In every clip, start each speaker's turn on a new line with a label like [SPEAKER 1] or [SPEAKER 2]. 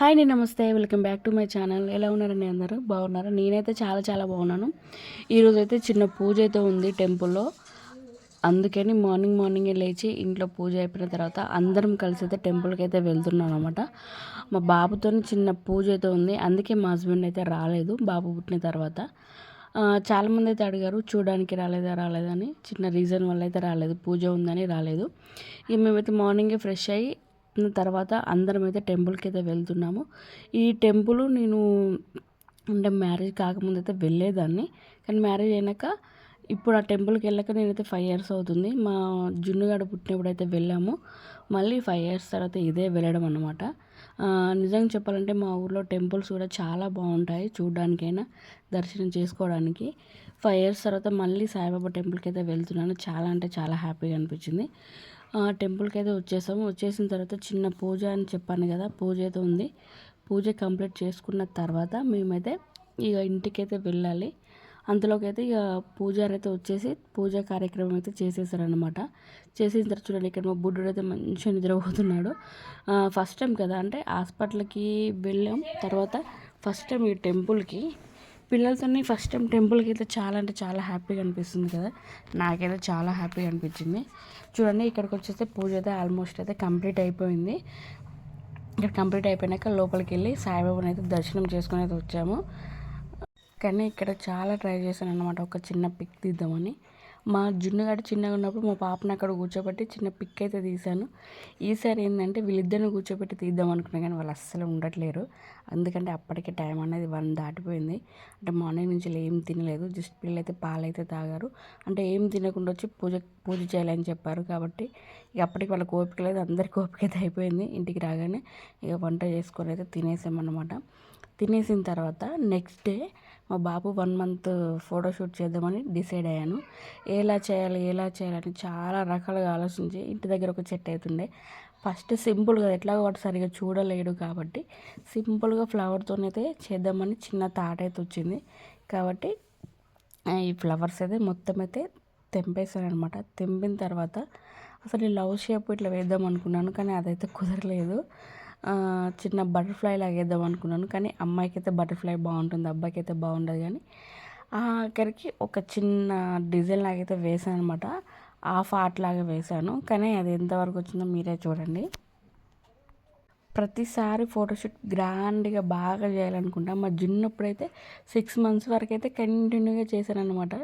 [SPEAKER 1] Hi నేను నమస్తే. Welcome back to my channel. ఎలా ఉన్నారండి అందరూ? బాగున్నారా? నేనైతే చాలా చాలా బాగున్నాను. ఈరోజు అయితే చిన్న పూజ అయితే ఉంది టెంపుల్లో అందుకని మార్నింగ్ మార్నింగే లేచి ఇంట్లో పూజ అయిపోయిన తర్వాత అందరం కలిసి అయితే టెంపుల్కి అయితే వెళ్తున్నాం అనమాట మా బాబుతో చిన్న పూజ అయితే ఉంది. అందుకే మా హస్బెండ్ అయితే రాలేదు. బాబు పుట్టిన తర్వాత. చాలామంది అయితే అడిగారు చూడడానికి రాలేదా రాలేదని చిన్న రీజన్ వల్ల అయితే రాలేదు. పూజ ఉందని రాలేదు. ఇక మేమైతే మార్నింగే ఫ్రెష్ అయ్యి తర్వాత అందరం అయితే టెంపుల్కి అయితే వెళ్తున్నాము. ఈ టెంపుల్ నేను అంటే మ్యారేజ్ కాకముందు అయితే వెళ్ళేదాన్ని. కానీ మ్యారేజ్ అయినాక ఇప్పుడు ఆ టెంపుల్కి వెళ్ళాక నేనైతే ఫైవ్ ఇయర్స్ అవుతుంది. మా జున్నుగాడు పుట్టినప్పుడు అయితే వెళ్ళాము. మళ్ళీ ఫైవ్ ఇయర్స్ తర్వాత ఇదే వెళ్ళడం అనమాట నిజంగా చెప్పాలంటే మా ఊర్లో టెంపుల్స్ కూడా చాలా బాగుంటాయి చూడడానికైనా దర్శనం చేసుకోవడానికి. ఫైవ్ ఇయర్స్ తర్వాత మళ్ళీ సాయిబాబా టెంపుల్కి అయితే వెళ్తున్నాను. చాలా అంటే చాలా హ్యాపీగా అనిపించింది. ఆ టెంపుల్కి అయితే వచ్చేసాము. వచ్చేసిన తర్వాత చిన్న పూజ అని చెప్పాను కదా పూజ అయితే ఉంది. పూజ కంప్లీట్ చేసుకున్న తర్వాత మేమైతే ఇక ఇంటికైతే వెళ్ళాలి. అంతలోకి అయితే ఇక పూజారి అయితే వచ్చేసి పూజా కార్యక్రమం అయితే చేసేసారనమాట చేసిన తర్వాత చూడండి ఇక్కడ మా బుడ్డుడు అయితే మంచిగా నిద్రపోతున్నాడు. ఫస్ట్ టైం కదా అంటే హాస్పిటల్కి వెళ్ళాం. తర్వాత ఫస్ట్ టైం ఈ టెంపుల్కి పిల్లలతోని ఫస్ట్ టైం టెంపుల్కి అయితే చాలా అంటే చాలా హ్యాపీగా అనిపిస్తుంది కదా. నాకైతే చాలా హ్యాపీగా అనిపించింది. చూడండి ఇక్కడికి వచ్చేస్తే పూజ అయితే ఆల్మోస్ట్ అయితే కంప్లీట్ అయిపోయింది. ఇక్కడ కంప్లీట్ అయిపోయినాక లోపలికి వెళ్ళి సాయిబాబాని అయితే దర్శనం చేసుకుని అయితే వచ్చాము. కానీ ఇక్కడ చాలా ట్రై చేశాను అనమాట ఒక చిన్న పిక్ తీద్దామని. మా జున్నుగాడు చిన్నగా ఉన్నప్పుడు మా పాపను అక్కడ కూర్చోబెట్టి చిన్న పిక్ అయితే తీశాను. ఈసారి ఏంటంటే వీళ్ళిద్దరిని కూర్చోబెట్టి తీద్దాం అనుకున్నా కానీ వాళ్ళు అస్సలు ఉండట్లేరు. ఎందుకంటే అప్పటికే టైం అనేది వన్ దాటిపోయింది. అంటే మార్నింగ్ నుంచి ఏం తినలేదు. జస్ట్ పిల్లలైతే పాలైతే తాగారు. అంటే ఏం తినకుండా వచ్చి పూజ పూజ చేయాలని చెప్పారు కాబట్టి ఇక అప్పటికి వాళ్ళకి ఓపిక లేదు. అందరికి ఓపిక అయితే అయిపోయింది. ఇంటికి రాగానే ఇక వంట చేసుకొని అయితే తినేసామన్నమాట. తినేసిన తర్వాత నెక్స్ట్ డే మా బాబు వన్ మంత్ ఫోటోషూట్ చేద్దామని డిసైడ్ అయ్యాను. ఎలా చేయాలి ఎలా చేయాలని చాలా రకాలుగా ఆలోచించి ఇంటి దగ్గర ఒక చెట్టు అవుతుండే ఫస్ట్ సింపుల్గా ఎట్లాగో వాడు సరిగా చూడలేడు కాబట్టి సింపుల్గా ఫ్లవర్తోనైతే చేద్దామని చిన్న థాట్ అయితే వచ్చింది. కాబట్టి ఈ ఫ్లవర్స్ అయితే మొత్తం అయితే తెంపేశాను అనమాట తెంపిన తర్వాత అసలు ఈ లవ్ షేప్ ఇట్లా వేద్దాం అనుకున్నాను కానీ అదైతే కుదరలేదు. చిన్న బటర్ఫ్లై లాగేద్దాం అనుకున్నాను. కానీ అమ్మాయికి అయితే బటర్ఫ్లై బాగుంటుంది అబ్బాయికి అయితే బాగుండదు కానీ ఆఖరికి ఒక చిన్న డిజైన్ లాగైతే వేసాను అనమాట హాఫ్ ఆర్ట్ లాగా వేశాను. కానీ అది ఎంతవరకు వచ్చిందో మీరే చూడండి. ప్రతిసారి ఫోటోషూట్ గ్రాండ్గా బాగా చేయాలనుకుంటా. మా చిన్నప్పుడైతే సిక్స్ మంత్స్ వరకు అయితే కంటిన్యూగా చేశాను అనమాట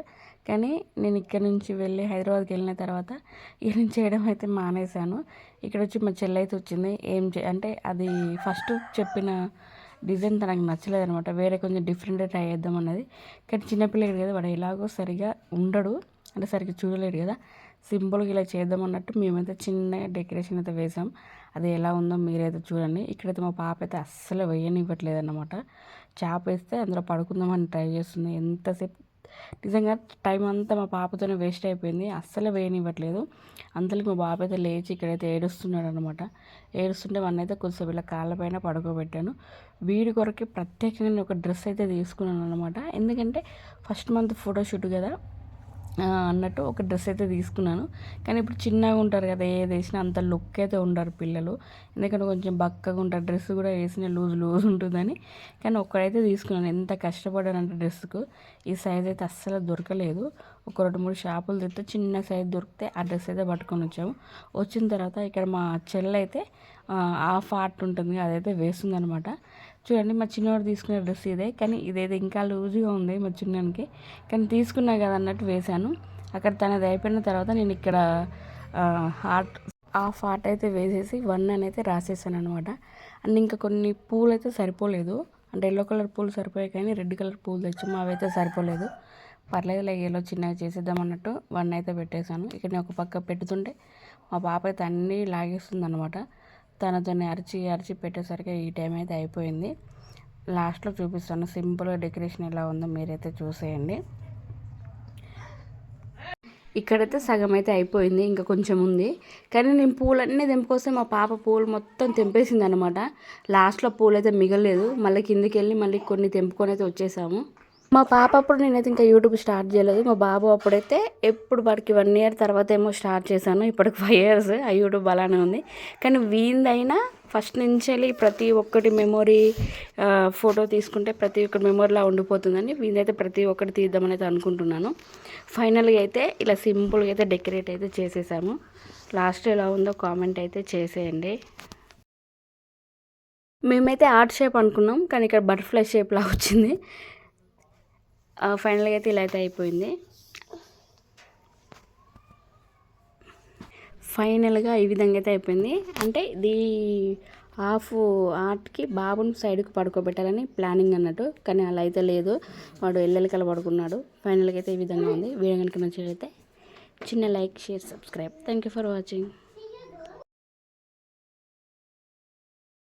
[SPEAKER 1] కానీ నేను ఇక్కడ నుంచి వెళ్ళి హైదరాబాద్కి వెళ్ళిన తర్వాత ఇక్కడ నేను చేయడం అయితే మానేశాను. ఇక్కడ వచ్చి మా చెల్లి అయితే వచ్చింది. ఏం చే అంటే అది ఫస్ట్ చెప్పిన డిజైన్ తనకు నచ్చలేదు అనమాట వేరే కొంచెం డిఫరెంట్ ట్రై చేద్దాం అన్నది. కానీ చిన్నపిల్లడు కదా వాడు ఎలాగో సరిగా ఉండడు. అంటే సరిగ్గా చూడలేడు కదా. సింపుల్గా ఇలా చేద్దాం అన్నట్టు మేమైతే చిన్న డెకరేషన్ అయితే వేసాం అది ఎలా ఉందో మీరైతే చూడండి. ఇక్కడైతే మా పాప అయితే అస్సలు వేయనివ్వట్లేదు అనమాట చేప వేస్తే అందులో పడుకుందామని ట్రై చేస్తుంది. ఎంతసేపు నిజంగా టైం అంతా మా పాపతోనే వేస్ట్ అయిపోయింది. అస్సలు వేయనివ్వట్లేదు. అంతలోకి మా బాబు అయితే లేచి ఇక్కడైతే ఏడుస్తున్నాడు అనమాట ఏడుస్తుంటే వన్నైతే అయితే కొంచెం ఇలా కాళ్ళపైన పడుకోబెట్టాను. వీడి కొరకే ప్రత్యేకంగా నేను ఒక డ్రెస్ అయితే తీసుకున్నాను అనమాట ఎందుకంటే ఫస్ట్ మంత్ ఫోటోషూట్ కదా అన్నట్టు ఒక డ్రెస్ అయితే తీసుకున్నాను. కానీ ఇప్పుడు చిన్నగా ఉంటారు కదా ఏది వేసినా అంత లుక్ అయితే ఉండరు పిల్లలు. ఎందుకంటే కొంచెం బక్కగా ఉంటారు డ్రెస్ కూడా వేసిన లూజ్ లూజ్ ఉంటుందని. కానీ ఒక్కడైతే తీసుకున్నాను. ఎంత కష్టపడానంటే డ్రెస్కు ఈ సైజ్ అయితే అస్సలు దొరకలేదు. ఒక రెండు మూడు షాపులు తిరిగితే చిన్న సైజ్ దొరికితే ఆ డ్రెస్ అయితే పట్టుకొని వచ్చాము. వచ్చిన తర్వాత ఇక్కడ మా చెల్లె అయితే హాఫ్ ఆర్ట్ ఉంటుంది అదైతే వేస్తుంది అనమాట చూడండి మా చిన్నవాడు తీసుకునే డ్రెస్ ఇదే. కానీ ఇదేదో ఇంకా లూజుగా ఉంది మా చిన్నకి కానీ తీసుకున్నా కదా అన్నట్టు వేశాను. అక్కడ తనది అయిపోయిన తర్వాత నేను ఇక్కడ హార్ట్ హాఫ్ హార్ట్ అయితే వేసేసి వన్ అని అయితే రాసేసాను అనమాట అండ్ ఇంకా కొన్ని పూలు అయితే సరిపోలేదు. అంటే ఎల్లో కలర్ పూలు సరిపోయాయి కానీ రెడ్ కలర్ పూలు తెచ్చాము అవి అయితే సరిపోలేదు. పర్లేదు ఎల్లో చిన్నగా చేసేద్దాం అన్నట్టు వన్ అయితే పెట్టేశాను. ఇక్కడ నేను ఒక పక్క పెట్టుతుంటే మా పాప అయితే అన్నీ లాగేస్తుంది అనమాట తనతోని అరిచి అరిచి పెట్టేసరికి ఈ టైం అయితే అయిపోయింది. లాస్ట్లో చూపిస్తాను సింపుల్గా డెకరేషన్ ఎలా ఉందో మీరైతే చూసేయండి. ఇక్కడైతే సగం అయితే అయిపోయింది ఇంకా కొంచెం ఉంది. కానీ నేను పూలన్నీ తెంపుకొస్తే మా పాప పూలు మొత్తం తెంపేసింది అనమాట లాస్ట్లో పూలు అయితే మిగలేదు మళ్ళీ కిందికి వెళ్ళి మళ్ళీ కొన్ని తెంపుకొని అయితే వచ్చేసాము. మా పాప అప్పుడు నేనైతే ఇంకా యూట్యూబ్ స్టార్ట్ చేయలేదు. మా బాబు అప్పుడైతే ఎప్పుడు వాడికి వన్ ఇయర్ తర్వాత ఏమో స్టార్ట్ చేశాను. ఇప్పటికి ఫైవ్ ఇయర్స్ ఆ యూట్యూబ్ అలానే ఉంది. కానీ వీందైనా ఫస్ట్ నుంచి వెళ్ళి ప్రతి ఒక్కటి మెమొరీ ఫోటో తీసుకుంటే ప్రతి ఒక్కటి మెమొరీలా ఉండిపోతుందని వీందైతే ప్రతి ఒక్కటి తీద్దామని అయితే అనుకుంటున్నాను. ఫైనల్గా అయితే ఇలా సింపుల్గా అయితే డెకరేట్ అయితే చేసేసాము. లాస్ట్ ఎలా ఉందో కామెంట్ అయితే చేసేయండి. మేమైతే ఆర్ట్ షేప్ అనుకున్నాం. కానీ ఇక్కడ బటర్ఫ్లై షేప్లా వచ్చింది. ఫైనల్గా అయితే ఇలా అయితే అయిపోయింది. ఫైనల్గా ఈ విధంగా అయితే అయిపోయింది. అంటే ఇది హాఫ్ ఆర్ట్కి బాబుని సైడ్కి పడుకోబెట్టాలని ప్లానింగ్ అన్నట్టు కానీ అలా అయితే లేదు. వాడు ఎల్లెలికల పడుకున్నాడు. ఫైనల్గా అయితే ఈ విధంగా ఉంది. వీడియో కనుక నచ్చినట్లయితే చిన్న like share subscribe. Thank you for watching